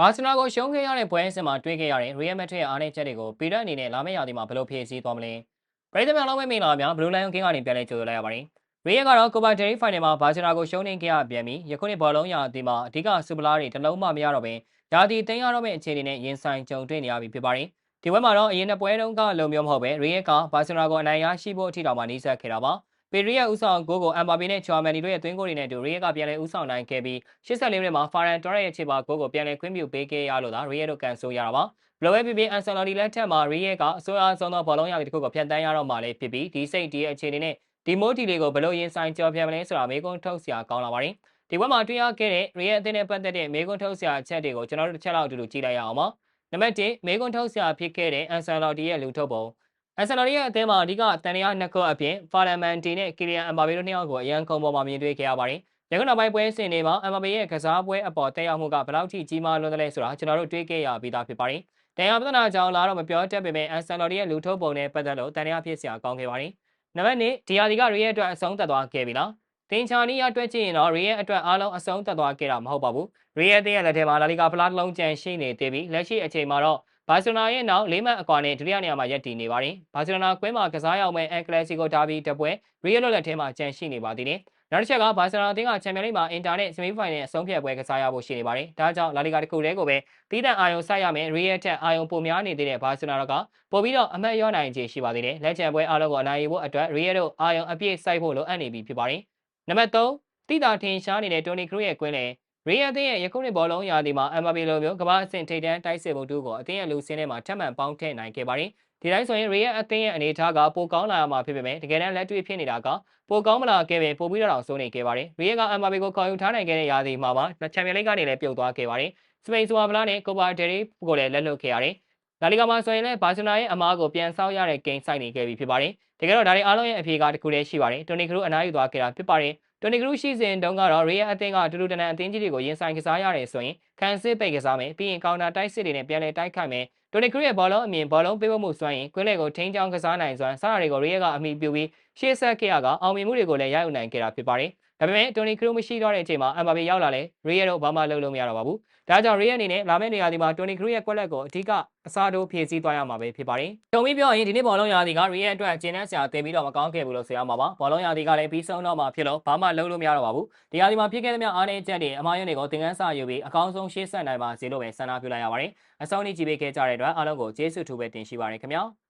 ဘာစီနာကိုရှုံးခဲ့ရတဲ့ပွဲစဉ်မှာတွေ့ခဲ့ရတဲ့ Real Madrid ရဲ့အားနည်းချက်တွေကိုပီရက်အနေနဲ့လာမယ့်ရာသီမှာဘယ်လိုဖြည့်ဆည်းသွားမလဲ။ပရိသတ်များလုံးဝမင်္ဂလာပါဗျာ။ Blue Lion King ကနေပြန်လည်ကြိုဆိုလိုက်ရပါတယ်။ Real ကတော့ Copa del Rey Final မှာဘာစီနာကိုရှုံးနေခဲ့ရပြန်ပြီးယခုနှစ်ဘောလုံးရာသီမှာအဓိကစူပလာတွေတလုံးမှမရတော့ဘဲရာသီသိမ်းရတော့မယ့်အခြေအနေနဲ့ရင်ဆိုင်ကြုံတွေ့နေရပြီဖြစ်ပါတယ်။ဒီပွဲမှာတော့အရင်နှစ်ပွဲတုန်းကလုံမျိုးမဟုတ်ပဲ Real ကဘာစီနာကိုအနိုင်ရရှိဖို့အထိတောင်မှနှီးစပ်ခဲ့တာပါ။ ပေရီရဲ့ဥဆောင်ဂိုးကိုအမ်ဘာပီနဲ့ချွာမန်နီတို့ရဲ့သွင်းဂိုးတွေနဲ့အတူရီယက်ကပြန်လည်ဥဆောင်နိုင်ခဲ့ပြီး84မိနစ်မှာဖာရန်တော်ရဲ့ခြေပါဂိုးကိုပြန်လည်ခွင့်ပြုပေးခဲ့ရလို့သာရီယက်တို့ကန်ဆိုးရတာပါဘလိုဝဲပြပြအန်ဆန်လော်ဒီလက်ထက်မှာရီယက်ကအစိုးရဆုံးသောဘောလုံးရာသီတစ်ခုကိုဖျက်ဆီးရတော့မှလည်းဖြစ်ပြီးဒီစိတ်ဒီရဲ့အခြေအနေနဲ့ဒီမိုတီလေးကိုဘလို့ရင်ဆိုင်ကြော်ပြမလဲဆိုတာမေးခွန်းထုတ်စရာကောင်းလာပါတယ်ဒီဘက်မှာတွေ့ရခဲ့တဲ့ရီယက်အသင်းနဲ့ပတ်သက်တဲ့မေးခွန်းထုတ်စရာအချက်တွေကိုကျွန်တော်တို့တစ်ချက်လောက်အတူတူကြည့်လိုက်ရအောင်ပါနံပါတ်1မေးခွန်းထုတ်စရာဖြစ်ခဲ့တဲ့အန်ဆန်လော်ဒီရဲ့လူထုတ်ပုံ အန်ဆယ်လော်ရဲ့အသင်းမှာအဓိကတန်ရနှစ်ခုအပြင်ဖာလမန်တီနဲ့ကီလီယန်အမ်ဘာဘေတို့နှစ်ယောက်ကိုအရန်ခုံပေါ်မှာမြင်တွေ့ခဲ့ရပါတယ်။ရခုနောက်ပိုင်းပွဲစဉ်တွေမှာအမ်ဘာဘေရဲ့ကစားပွဲအပေါ်တက်ရောက်မှုကဘယ်လောက်ထိကြီးမားလွန်းသလဲဆိုတာကျွန်တော်တို့တွေ့ခဲ့ရပြီးသားဖြစ်ပါတယ်။တန်ရပြဿနာကြောင့်လာတော့မပြောတတ်ပေမဲ့အန်ဆယ်လော်ရဲ့လူထုတ်ပုံနဲ့ပတ်သက်လို့တန်ရဖြစ်စရာကောင်းခဲ့ပါတယ်။နံပါတ်2ဒီယာဒီကရီရဲ့အတွက်အဆုံးသတ်သွားခဲ့ပြီလား။တင်ချာနီးရတွက်ကြည့်ရင်တော့ရီရဲ့အတွက်အားလုံးအဆုံးသတ်သွားခဲ့တာမဟုတ်ပါဘူး။ရီရဲ့အသင်းရဲ့လက်ထဲမှာလာလီဂါဖလားလုံးကျန်ရှိနေသေးပြီးလက်ရှိအချိန်မှာတော့ ဘာစီလိုနာရဲ့နောက်၄မှတ်အကွာနဲ့ဒုတိယနေရာမှာရပ်တည်နေပါတယ်။ဘာစီလိုနာကွင်းမှာကစားရောက်မဲ့အန်ကလစီကိုဒါဘီတပွဲရီယယ်လိုလက်ထဲမှာကျန်ရှိနေပါသေးတယ်။နောက်တစ်ချက်ကဘာစီလိုနာအသင်းကချန်ပီယံလိမှာအင်တာနဲ့ဆီမီဖိုင်နယ်အဆုံးဖြတ်ပွဲကစားရဖို့ရှိနေပါတယ်။ဒါကြောင့်လာလီဂါတစ်ခုတည်းကိုပဲတီးတန့်အာယုံဆိုက်ရမယ်ရီယယ်ထက်အာယုံပိုများနေသေးတဲ့ဘာစီလိုနာကပို့ပြီးတော့အမှတ်ရောနိုင်ခြေရှိပါသေးတယ်။လက်ချန်ပွဲအားလုံးကိုအနိုင်ယူဖို့အတွက်ရီယယ်တို့အာယုံအပြည့်စိုက်ဖို့လိုအပ်နေပြီဖြစ်ပါတယ်။နံပါတ်3တိတာထင်ရှားနေတဲ့တိုနီခရူရဲ့ကွင်းလေ ရီယန်အသင်းရဲ့ယခုနှစ်ဘောလုံးရာသီမှာအမ်ဘာပီလိုမျိုးကမ္ဘာအဆင့်ထိပ်တန်းတိုက်စစ်မှုတူကိုအသင်းရဲ့လူစင်းထဲမှာထပ်မံပေါင်းထည့်နိုင်ခဲ့ပါတယ်။ဒီတိုင်းဆိုရင်ရီယန်အသင်းရဲ့အနေအထားကပိုကောင်းလာမှာဖြစ်ပေမဲ့တကယ်တမ်းလက်တွေ့ဖြစ်နေတာကပိုကောင်းမလာခဲ့ပဲပိုပြီးတော့ဆုံးနေခဲ့ပါတယ်။ရီယန်ကအမ်ဘာပီကိုခေါ်ယူထားနိုင်ခဲ့တဲ့ရာသီမှာပါချန်ပီယံလိကနေလည်းပြုတ်သွားခဲ့ပါတယ်။စပိန်ဆိုဝါဗလာနဲ့ကိုပါဒယ်ရီကိုလည်းလက်လွတ်ခဲ့ရတယ်။လာလီဂါမှာဆိုရင်လည်းဘာစီလိုနာရဲ့အမားကိုပြန်ဆောက်ရတဲ့ဂိမ်းဆိုင်နေခဲ့ပြီဖြစ်ပါတယ်။တကယ်တော့ဒါတွေအားလုံးရဲ့အဖြေကတခုတည်းရှိပါတယ်။တိုနီကရူအနားယူသွားခဲ့တာဖြစ်ပါတယ်။ တိုနီကရူရှိစဉ်တုန်းကတော့ရီယယ်အသင်းကတူတူတနန်အသင်းကြီးတွေကိုရင်ဆိုင်ကစားရတယ်ဆိုရင်ခံစစ်ပိတ်ကစားမယ်ပြီးရင်ကောင်တာတိုက်စစ်တွေနဲ့ပြန်လည်တိုက်ခိုက်မယ်တိုနီကရူရဲ့ဘောလုံးအမြင်ဘောလုံးပေးဖို့မှုစွမ်းရင်ကွင်းလေကိုထိန်းချောင်းကစားနိုင်စွမ်းစတာတွေကိုရီယယ်ကအမိပြုပြီးရှေ့ဆက်ခဲ့ရကအောင်မြင်မှုတွေကိုလည်းရယူနိုင်ခဲ့တာဖြစ်ပါတယ် ဒါပေမဲ့တိုနီကရူမရှိတော့တဲ့အချိန်မှာအမ်ဘာဘေရောက်လာလဲရီယယ်တို့ဘာမှလုပ်လို့မရတော့ပါဘူးဒါကြောင့်ရီယယ်အနေနဲ့လာမယ့်နေရာဒီမှာတိုနီကရူရဲ့ကွက်လက်ကိုအထူးကအစားထိုးဖြည့်ဆည်းသွားရမှာပဲဖြစ်ပါတယ်။တုံပြီးပြောရင်ဒီနေ့ဘောလုံးရာသီကရီယယ်အတွက်ကျင်းနှက်စရာတင်ပြီးတော့မကောင်းခဲ့ဘူးလို့ဆိုရမှာပါ။ဘောလုံးရာသီကလည်းပြီးဆုံးတော့မှဖြစ်လို့ဘာမှလုပ်လို့မရတော့ပါဘူး။ဒီရာသီမှာဖြစ်ခဲ့တဲ့များအားနည်းချက်တွေအမှားယွင်းတွေကိုသင်ခန်းစာယူပြီးအကောင်းဆုံးရှေ့ဆက်နိုင်ပါစေလို့ပဲဆန္ဒပြုလိုက်ရပါတယ်။အဆုံးထိကြည့်ပေးခဲ့ကြတဲ့အတွက်အားလုံးကိုကျေးဇူးထူးပဲတင်ရှိပါရခင်ဗျာ။